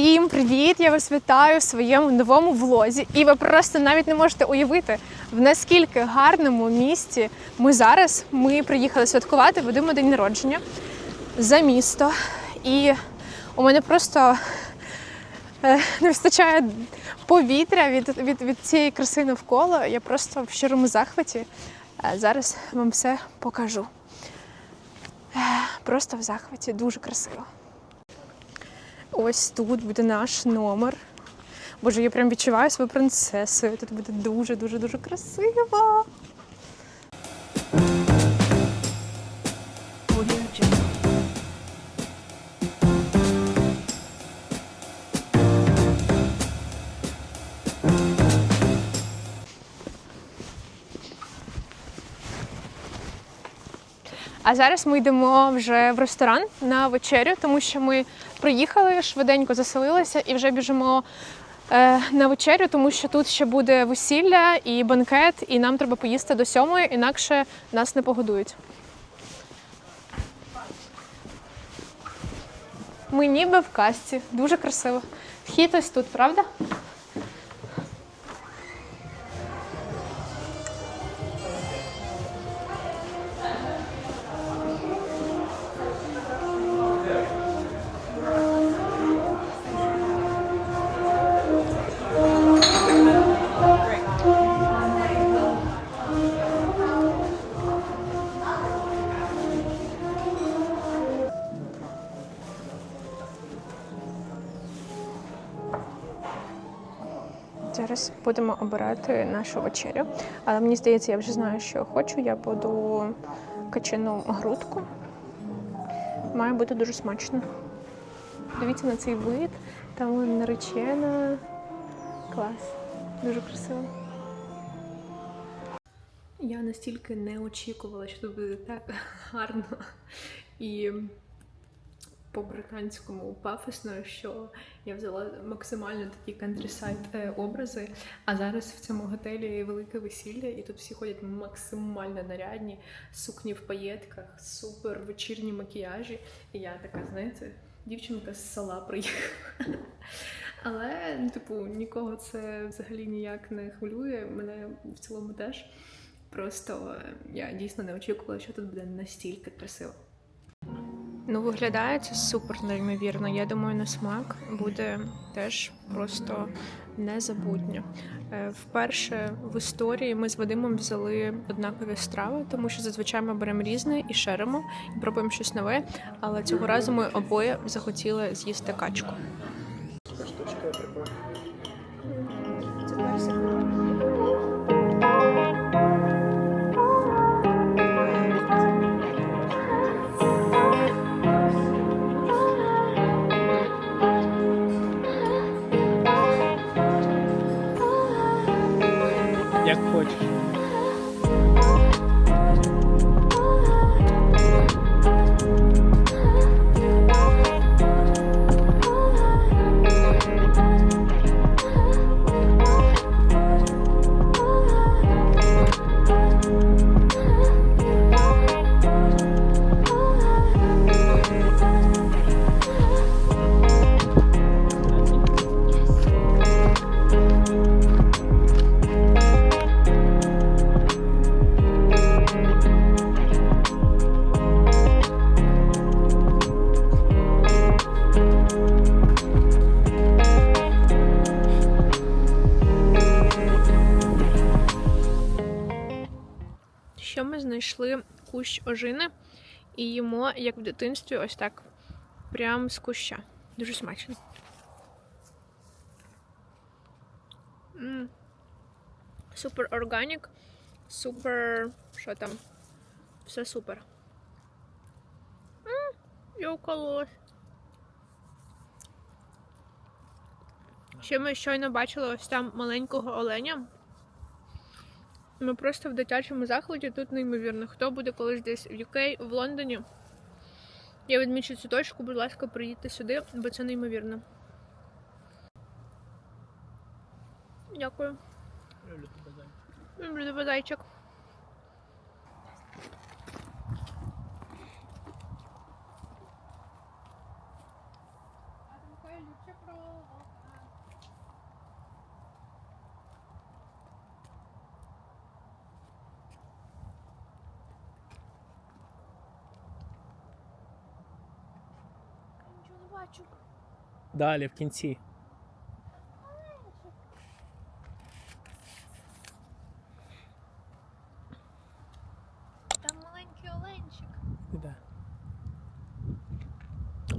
Всім привіт! Я вас вітаю в своєму новому влозі. І ви просто навіть не можете уявити, в наскільки гарному місті ми зараз. Ми приїхали святкувати, ведемо день народження за місто. І у мене просто е, не вистачає повітря від, від, від цієї краси навколо. Я просто в щирому захваті. Е, Зараз вам все покажу. Е, Просто в захваті, дуже красиво. Ось тут буде наш номер. Боже, я прям відчуваю свою принцесою. Тут буде дуже, дуже, дуже красиво. А зараз ми йдемо вже в ресторан на вечерю, тому що ми приїхали, швиденько заселилися і вже біжимо е, на вечерю, тому що тут ще буде весілля і банкет, і нам треба поїсти до сьомої, інакше нас не погодують. Ми ніби в касті, дуже красиво. Вхід ось тут, правда? Зараз будемо обирати нашу вечерю. Але мені здається, я вже знаю, що я хочу. Я буду качану грудку. Має бути дуже смачно. Дивіться на цей вид, там наречена. Клас. Дуже красиво. Я настільки не очікувала, що тут буде так гарно і по-британському пафосно, що я взяла максимально такі кантрісайд е, образи. А зараз в цьому готелі велике весілля, і тут всі ходять максимально нарядні, сукні в паєтках, супер вечірні макіяжі. І я така, знаєте, дівчинка з села приїхала. Але, ну, типу, нікого це взагалі ніяк не хвилює. Мене в цілому теж. Просто е, я дійсно не очікувала, що тут буде настільки красиво. Ну, виглядає це супер неймовірно. Я думаю, на смак буде теж просто незабутньо. Е, Вперше в історії ми з Вадимом взяли однакові страви, тому що зазвичай ми беремо різне і шеримо, і пробуємо щось нове. Але цього разу ми обоє захотіли з'їсти качку. Це персик. Як хочеш. Кущ ожини і їмо, як в дитинстві, ось так. Прям з куща. Дуже смачно. Супер органік, супер. Що там? Все супер. М, Я укололась. Ще ми щойно бачили ось там маленького оленя. Ми просто в дитячому закладі тут неймовірно. Хто буде колись десь в UK, в Лондоні? Я відмічу цю точку, будь ласка, приїдьте сюди, бо це неймовірно. Дякую. Люблю тебе, зайчик. Бачу. Далі, в кінці. Там маленький оленчик. Іде.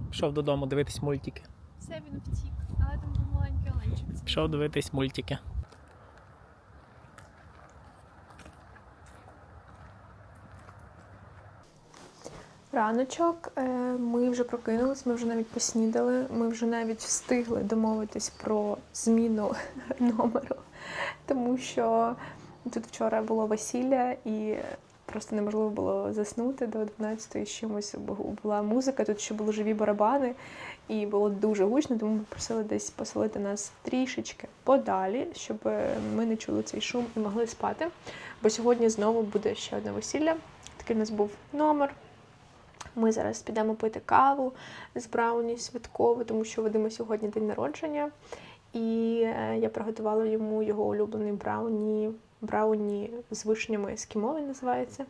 Пішов додому дивитись мультики. Все він втік, але там був маленький оленчик. Пішов дивитись мультики. Раночок, е, ми вже прокинулись, ми вже навіть поснідали, ми вже навіть встигли домовитись про зміну номеру, тому що тут вчора було весілля і просто неможливо було заснути до 11 з чимось. Була музика, тут ще були живі барабани, і було дуже гучно, тому ми просили десь поселити нас трішечки подалі, щоб е, ми не чули цей шум і могли спати. Бо сьогодні знову буде ще одне весілля. Такий у нас був номер. Ми зараз підемо пити каву з Брауні святково, тому що Вадима сьогодні день народження. І е, я приготувала йому його улюблений брауні, брауні з вишнями ескімо він називається.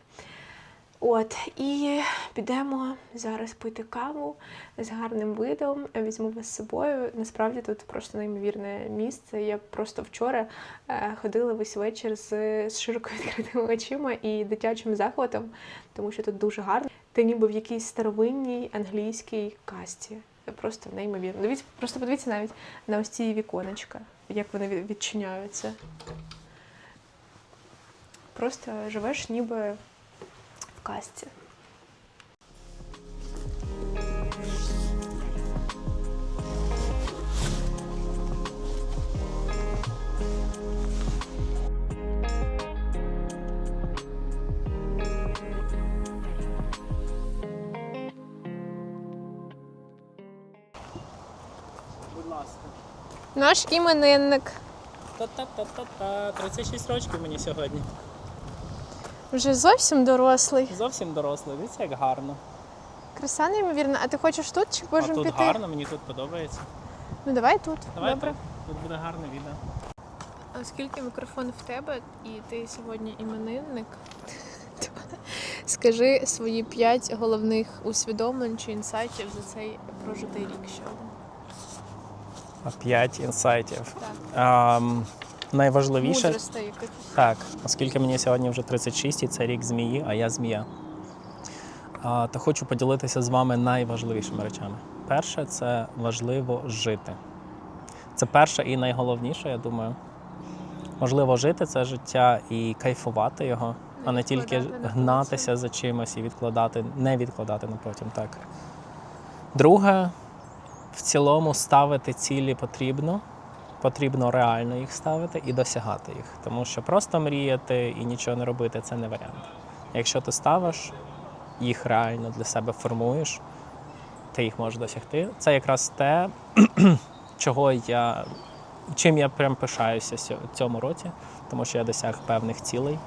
От, і підемо зараз пити каву з гарним видом. Візьму вас з собою. Насправді тут просто неймовірне місце. Я просто вчора е, ходила весь вечір з, з широко відкритими очима і дитячим захватом, тому що тут дуже гарно. Ти ніби в якійсь старовинній англійській касті. Просто неймовірно. Дивіться, просто подивіться навіть на ось ці віконечка, як вони відчиняються. Просто живеш ніби в касті. Наш іменинник Та-та-та-та-та. 36 років мені сьогодні. вже зовсім дорослий. Зовсім дорослий. Дивіться, як гарно. Краса неймовірна. А ти хочеш тут чи а можемо тут піти? гарно, мені тут подобається. Ну давай тут. Давай Добре. тут. Тут буде гарне відео. Оскільки мікрофон в тебе і ти сьогодні іменинник, то скажи свої п'ять головних усвідомлень чи інсайтів за цей прожитий рік ще один. П'ять інсайтів. Так. Ем, найважливіше, Мудростей якихось. так, оскільки мені сьогодні вже 36 і це рік змії, а я змія. А, то хочу поділитися з вами найважливішими речами. Перше, це важливо жити. Це перше і найголовніше, я думаю. Можливо, жити це життя і кайфувати його, а не тільки гнатися за чимось і відкладати, не відкладати на потім. Так. Друге, в цілому ставити цілі потрібно. Потрібно реально їх ставити і досягати їх. Тому що просто мріяти і нічого не робити це не варіант. Якщо ти ставиш їх реально для себе формуєш, ти їх можеш досягти. Це якраз те, чого я, чим я прям пишаюся сьо- цьому році, тому що я досяг певних цілей.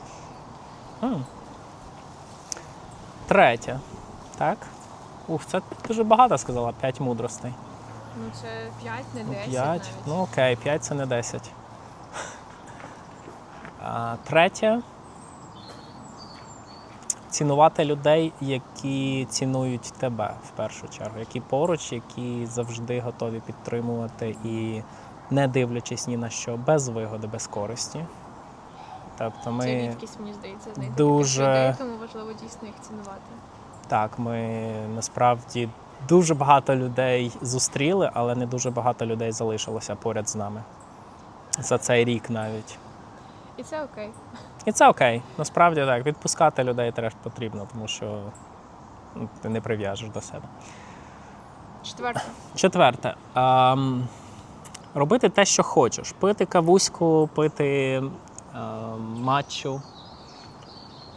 Третє. Так. Ух, це дуже багато сказала, п'ять мудростей. Ну це 5, не 10 П'ять. навіть. Ну окей, п'ять це не десять. А, третє. Цінувати людей, які цінують тебе в першу чергу, які поруч, які завжди готові підтримувати і не дивлячись ні на що, без вигоди, без користі. Тобто Це рідкість, мені здається, знайти дуже- таких людей, тому важливо дійсно їх цінувати. так, ми насправді дуже багато людей зустріли, але не дуже багато людей залишилося поряд з нами. За цей рік навіть. І це окей. І це окей. Насправді так, відпускати людей теж потрібно, тому що ну, ти не прив'яжеш до себе. Четверте. Четверте. ем, робити те, що хочеш. Пити кавуську, пити ем, матчу.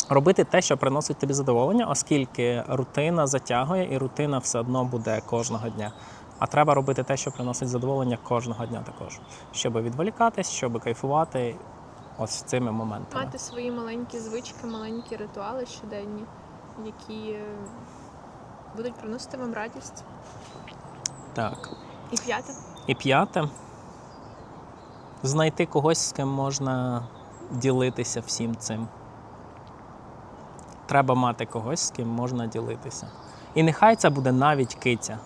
Робити те, що приносить тобі задоволення, оскільки рутина затягує і рутина все одно буде кожного дня. А треба робити те, що приносить задоволення кожного дня також. Щоб відволікатись, щоб кайфувати ось цими моментами. Мати свої маленькі звички, маленькі ритуали щоденні, які е, будуть приносити вам радість. Так. І п'яте. І п'яте знайти когось, з ким можна ділитися всім цим. Треба мати когось, з ким можна ділитися. І нехай це буде навіть киця.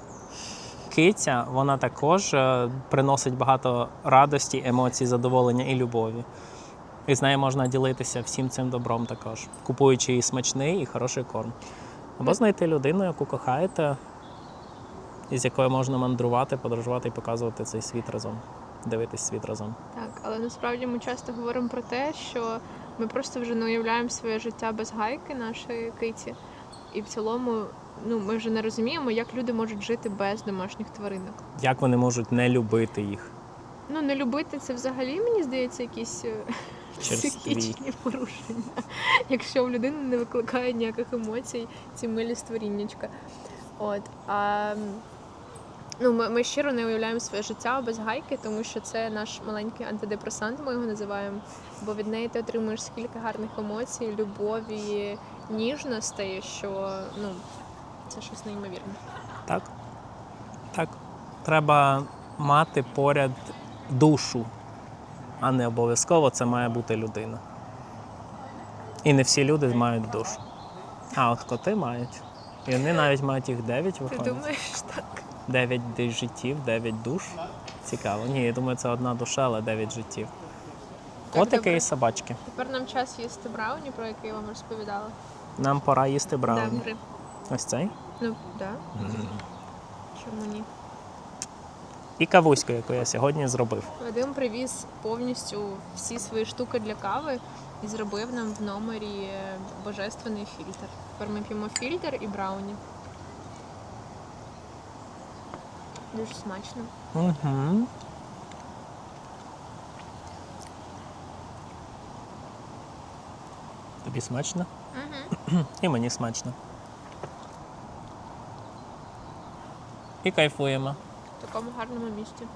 киця, вона також е, приносить багато радості, емоцій, задоволення і любові. І з нею можна ділитися всім цим добром також, купуючи і смачний, і хороший корм. Або знайти людину, яку кохаєте, і з якою можна мандрувати, подорожувати і показувати цей світ разом, дивитись світ разом. Так, але насправді ми часто говоримо про те, що ми просто вже не уявляємо своє життя без гайки нашої киті. І в цілому, ну ми вже не розуміємо, як люди можуть жити без домашніх тваринок. Як вони можуть не любити їх? Ну, не любити це взагалі, мені здається, якісь е, психічні порушення. Якщо в людини не викликає ніяких емоцій, ці милі створіннячка. От. А, ну, ми, ми щиро не уявляємо своє життя без гайки, тому що це наш маленький антидепресант, ми його називаємо. Бо від неї ти отримуєш скільки гарних емоцій, любові, ніжностей, що ну, це щось неймовірне. Так? Так. Треба мати поряд душу, а не обов'язково це має бути людина. І не всі люди мають душу. А от коти мають. І вони навіть мають їх 9 Ти думаєш так? 9 життів, 9 душ. Цікаво. Ні, я думаю, це одна душа, але 9 життів. Котики добре. і собачки. Тепер нам час їсти брауні, про який я вам розповідала. Нам пора їсти брауні. Добре. Ось цей. Ну, так. Да. Чому ні? І кавуську, яку я сьогодні зробив. Вадим привіз повністю всі свої штуки для кави і зробив нам в номері е, божественний фільтр. Тепер ми п'ємо фільтр і брауні. Дуже смачно. Угу. Тобі смачно? Угу. І мені смачно. І кайфуємо. В такому гарному місці.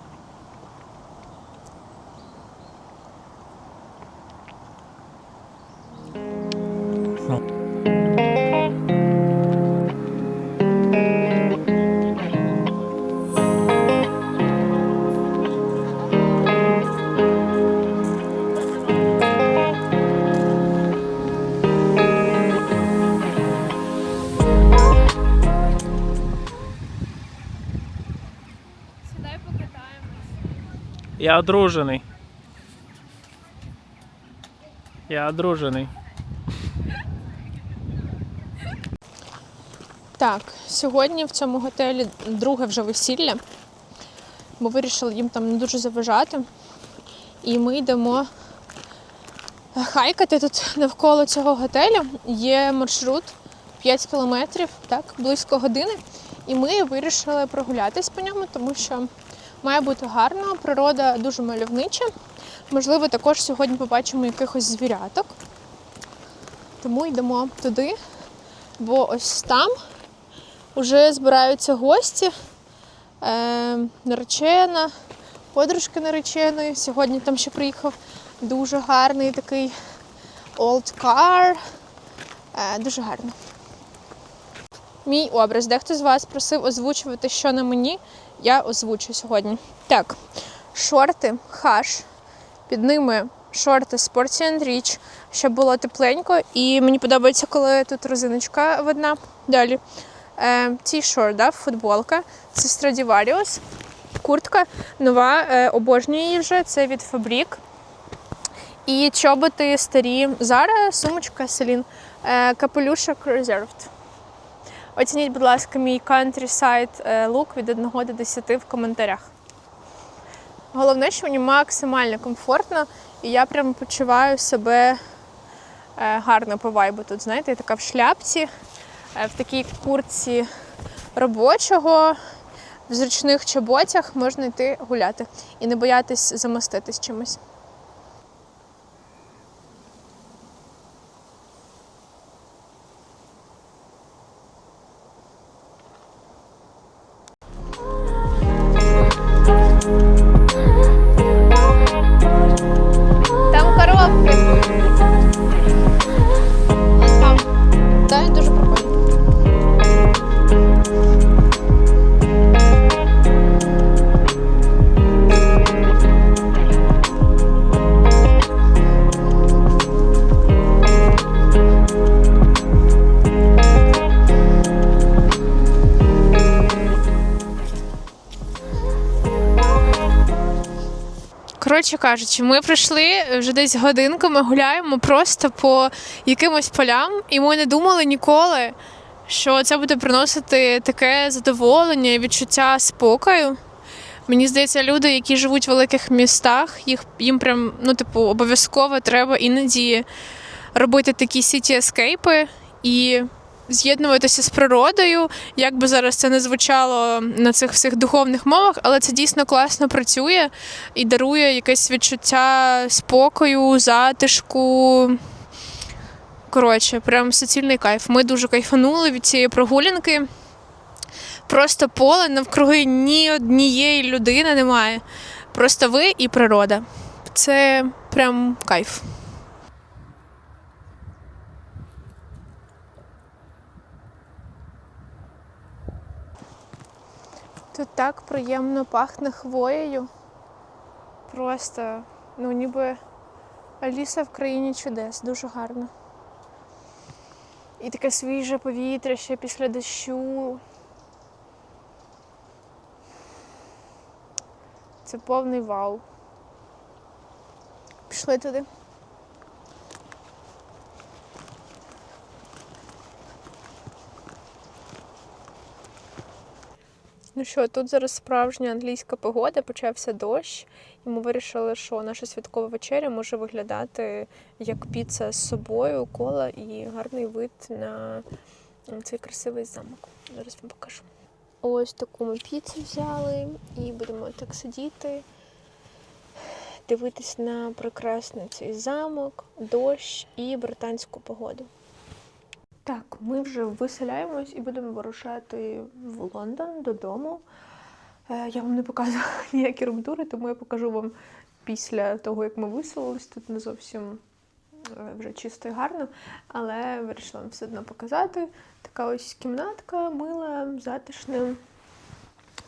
Я одружений. Я одружений. Так, сьогодні в цьому готелі друге вже весілля. Ми вирішили їм там не дуже заважати. І ми йдемо хайкати тут навколо цього готелю. Є маршрут 5 кілометрів, так, близько години. І ми вирішили прогулятись по ньому, тому що має бути гарно, природа дуже мальовнича. Можливо, також сьогодні побачимо якихось звіряток. Тому йдемо туди, бо ось там вже збираються гості. Е, наречена, подружки нареченої. Сьогодні там ще приїхав дуже гарний такий old car. Е, дуже гарно. Мій образ. Дехто з вас просив озвучувати, що на мені. Я озвучу сьогодні. Так, шорти, хаш. Під ними шорти Sporty and Rich, щоб було тепленько. І мені подобається, коли тут резиночка видна. Далі. Е, T-shirt, да, футболка. Це Stradivarius. Куртка нова, е, обожнюю її вже. Це від Fabric. І чоботи старі. Зара, сумочка. Е, Капелюшок Reserved. Оцініть, будь ласка, мій countryside е, лук від 1 до 10 в коментарях. Головне, що мені максимально комфортно, і я прямо почуваю себе е, гарно по вайбу. Тут, знаєте, я така в шляпці, е, в такій куртці робочого, в зручних чоботях можна йти гуляти і не боятись замоститись чимось. Коротше кажучи, ми прийшли вже десь годинку, ми гуляємо просто по якимось полям, і ми не думали ніколи, що це буде приносити таке задоволення і відчуття спокою. Мені здається, люди, які живуть в великих містах, їх їм прям ну, типу, обов'язково треба іноді робити такі сіті-ескейпи і з'єднуватися з природою. Як би зараз це не звучало на цих всіх духовних мовах, але це дійсно класно працює і дарує якесь відчуття спокою, затишку. Коротше, прям суцільний кайф. Ми дуже кайфанули від цієї прогулянки. Просто поле навкруги ні однієї людини немає. Просто ви і природа. Це прям кайф. Тут так приємно пахне хвоєю. Просто, ну ніби Аліса в країні чудес, дуже гарно. І таке свіже повітря ще після дощу. Це повний вау. Пішли туди. Ну що, тут зараз справжня англійська погода, почався дощ, і ми вирішили, що наша святкова вечеря може виглядати як піца з собою, кола і гарний вид на цей красивий замок. Зараз вам покажу. Ось таку ми піцу взяли і будемо так сидіти, дивитись на прекрасний цей замок, дощ і британську погоду. Так, ми вже виселяємось і будемо вирушати в Лондон додому. Е, Я вам не показувала ніякі румтури, тому я покажу вам після того, як ми виселились. Тут не зовсім е, вже чисто і гарно, але вирішила вам все одно показати. Така ось кімнатка, мила, затишна,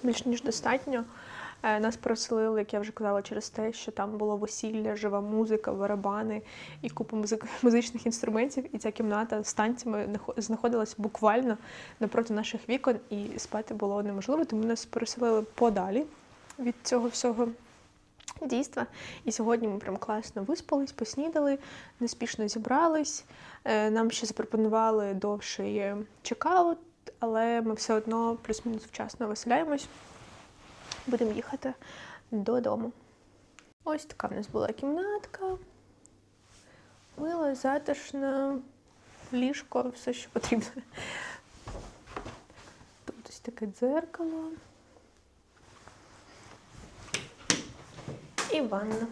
більш ніж достатньо. Е, Нас проселили, як я вже казала, через те, що там було весілля, жива музика, барабани і купа музичних інструментів. І ця кімната з танцями нахо- знаходилась буквально напроти наших вікон, і спати було неможливо, тому нас переселили подалі від цього всього дійства. І сьогодні ми прям класно виспались, поснідали, неспішно зібрались. Е, Нам ще запропонували довший чекаут, але ми все одно плюс-мінус вчасно виселяємось. Будемо їхати додому. Ось така в нас була кімнатка. Мила, затишна, ліжко, все, що потрібно. Тут ось таке дзеркало. І ванна.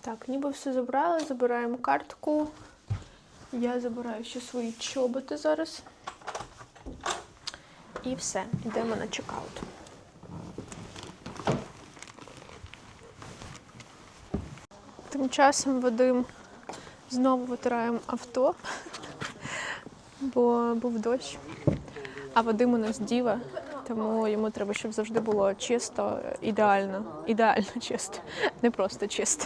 Так, ніби все забрали, забираємо картку. Я забираю ще свої чоботи зараз. І все, йдемо на чекаут. Тим часом Вадим знову витираємо авто, бо був дощ. А Вадим у нас діва, тому йому треба, щоб завжди було чисто, ідеально. Ідеально чисто, не просто чисто.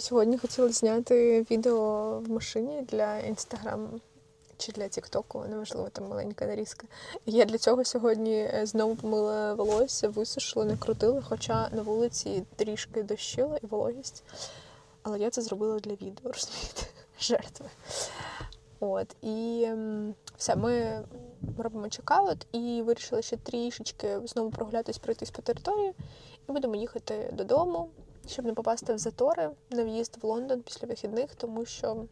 Сьогодні хотіла зняти відео в машині для інстаграму чи для Тіктоку, неважливо, там маленька нарізка. Я для цього сьогодні е, знову помила волосся, висушила, не крутила, хоча на вулиці трішки дощила і вологість. Але я це зробила для відео, розумієте? Жертви. От, і все, ми робимо чекаут і вирішили ще трішечки знову прогулятись, пройтись по території, і будемо їхати додому, щоб не попасти в затори на в'їзд в Лондон після вихідних, тому що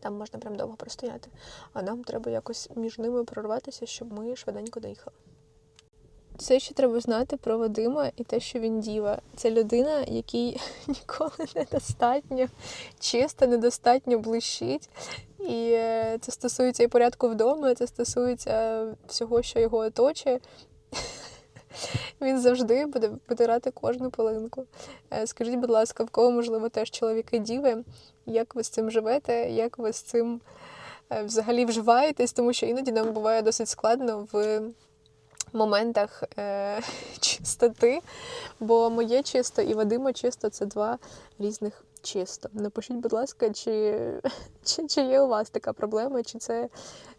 там можна прям довго простояти. А нам треба якось між ними прорватися, щоб ми швиденько доїхали. Все, що треба знати про Вадима і те, що він діва. Це людина, якій ніколи недостатньо чисто, недостатньо блищить. І е, це стосується і порядку вдома, це стосується всього, що його оточує. Він завжди буде потирати кожну пилинку. Е, Скажіть, будь ласка, в кого, можливо, теж чоловіки діви, як ви з цим живете, як ви з цим е, взагалі вживаєтесь, тому що іноді нам буває досить складно в моментах е, чистоти, бо моє чисто і Вадимо чисто це два різних чисто. Напишіть, будь ласка, чи, чи, чи є у вас така проблема, чи це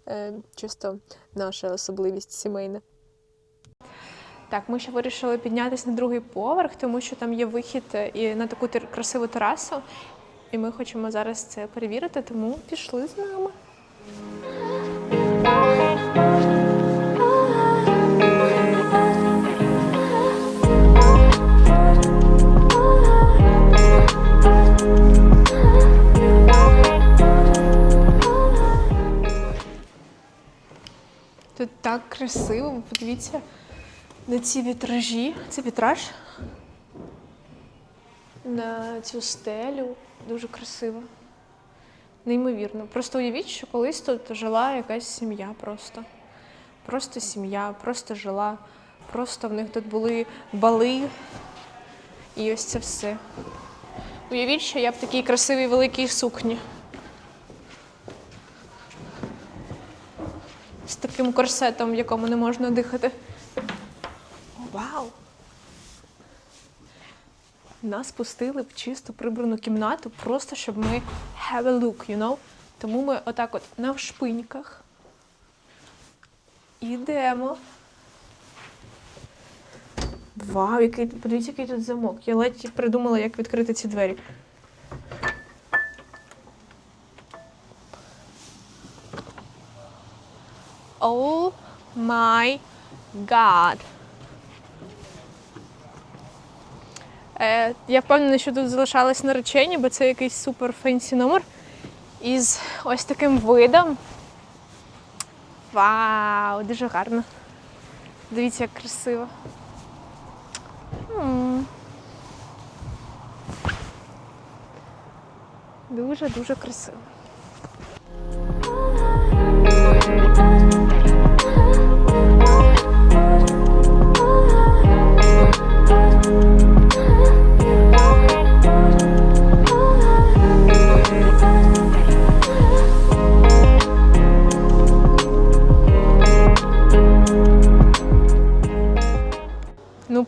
е, чисто наша особливість сімейна. Так, ми ще вирішили піднятися на другий поверх, тому що там є вихід е, і на таку красиву терасу. І ми хочемо зараз це перевірити, тому пішли з нами. Тут так красиво, подивіться на ці вітражі. Це вітраж. На цю стелю. Дуже красиво. Неймовірно. Просто уявіть, що колись тут жила якась сім'я просто. Просто сім'я, просто жила. Просто в них тут були бали. І ось це все. Уявіть, що я в такій красивій великій сукні. з таким корсетом, в якому не можна дихати. О, вау! Нас пустили в чисто прибрану кімнату, просто щоб ми have a look, you know? Тому ми отак от навшпиньках ідемо. Вау, який, подивіться, який тут замок. Я ледь придумала, як відкрити ці двері. Oh my god. Е, я впевнена, що тут залишались наречені, бо це якийсь супер фенсі номер із ось таким видом. Вау, дуже гарно. Дивіться, як красиво. Дуже-дуже красиво.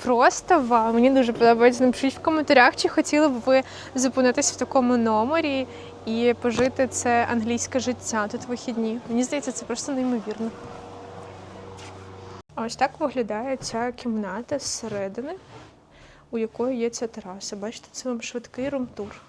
Просто вам мені дуже подобається. Напишіть в коментарях, чи хотіли б ви зупинитись в такому номері і пожити це англійське життя тут вихідні. Мені здається, це просто неймовірно. Ось так виглядає ця кімната зсередини, у якої є ця тераса. Бачите, це вам швидкий румтур.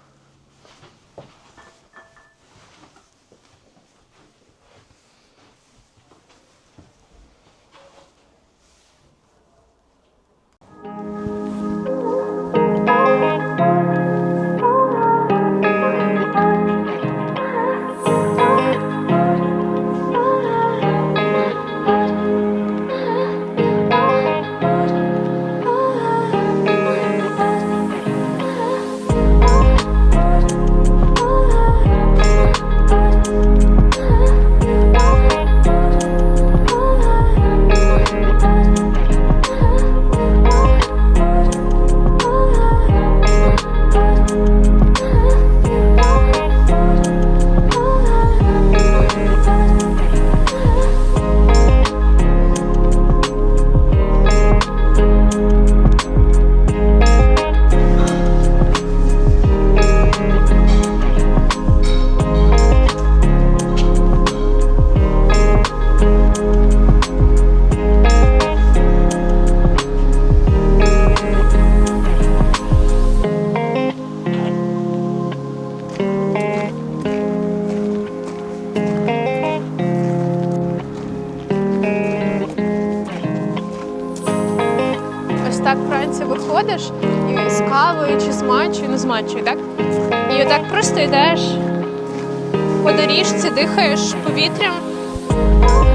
Дихаєш повітрям,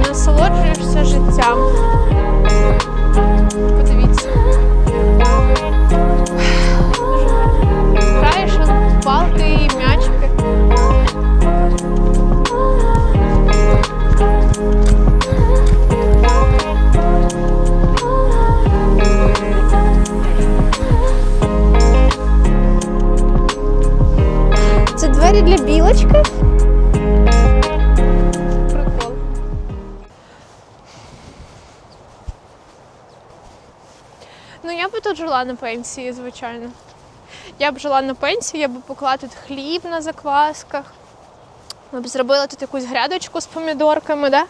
насолоджуєшся життям. Жила на пенсії, звичайно. Я б жила на пенсії, я б пекла тут хліб на заквасках. Ми б зробили тут якусь грядочку з помідорками, да?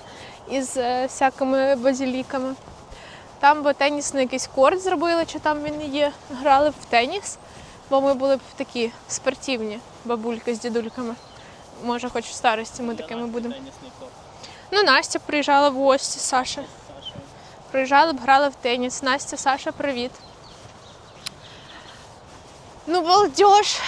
і з е, всякими базіліками. Там би тенісний якийсь корт зробили, чи там він є. Грали б в теніс, бо ми були б такі спортивні бабульки з дідульками. Може, хоч в старості ми такими будемо. Ну, Настя приїжджала в гості, Саша. Приїжджали б, грали в теніс. Настя, Саша, привіт. Ну, балдеж.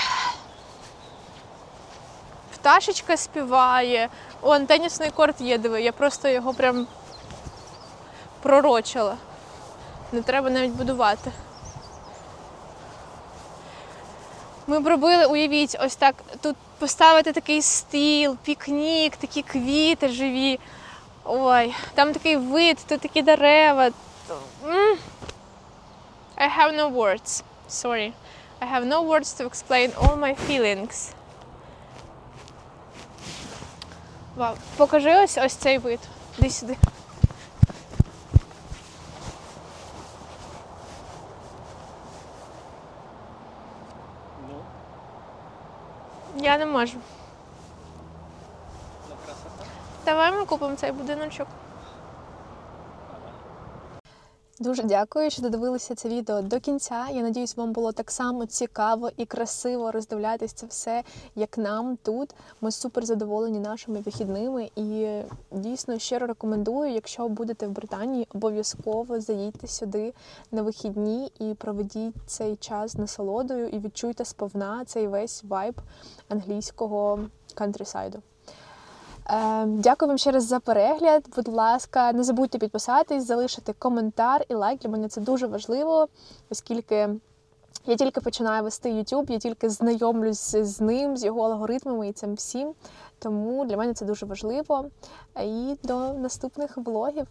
Пташечка співає. Он тенісний корт є, диви. Я просто його прям пророчила. Не треба навіть будувати. Ми б робили, уявіть, ось так тут поставити такий стіл, пікнік, такі квіти живі. Ой, там такий вид, тут такі дерева. I have no words. Sorry. I have no words to explain all my feelings. Вау. Покажи ось ось цей вид. Іди сюди. Ну, Я не можу. Давай ми купимо цей будиночок. Дуже дякую, що додивилися це відео до кінця. Я надіюсь, вам було так само цікаво і красиво роздивлятись це все, як нам тут. Ми супер задоволені нашими вихідними і дійсно щиро рекомендую, якщо будете в Британії, обов'язково заїдьте сюди на вихідні і проведіть цей час насолодою і відчуйте сповна цей весь вайб англійського кантрісайду. Е, Дякую вам ще раз за перегляд. Будь ласка, не забудьте підписатись, залишити коментар і лайк. Для мене це дуже важливо, оскільки я тільки починаю вести YouTube, я тільки знайомлюсь з ним, з його алгоритмами і цим всім. Тому для мене це дуже важливо. І до наступних влогів.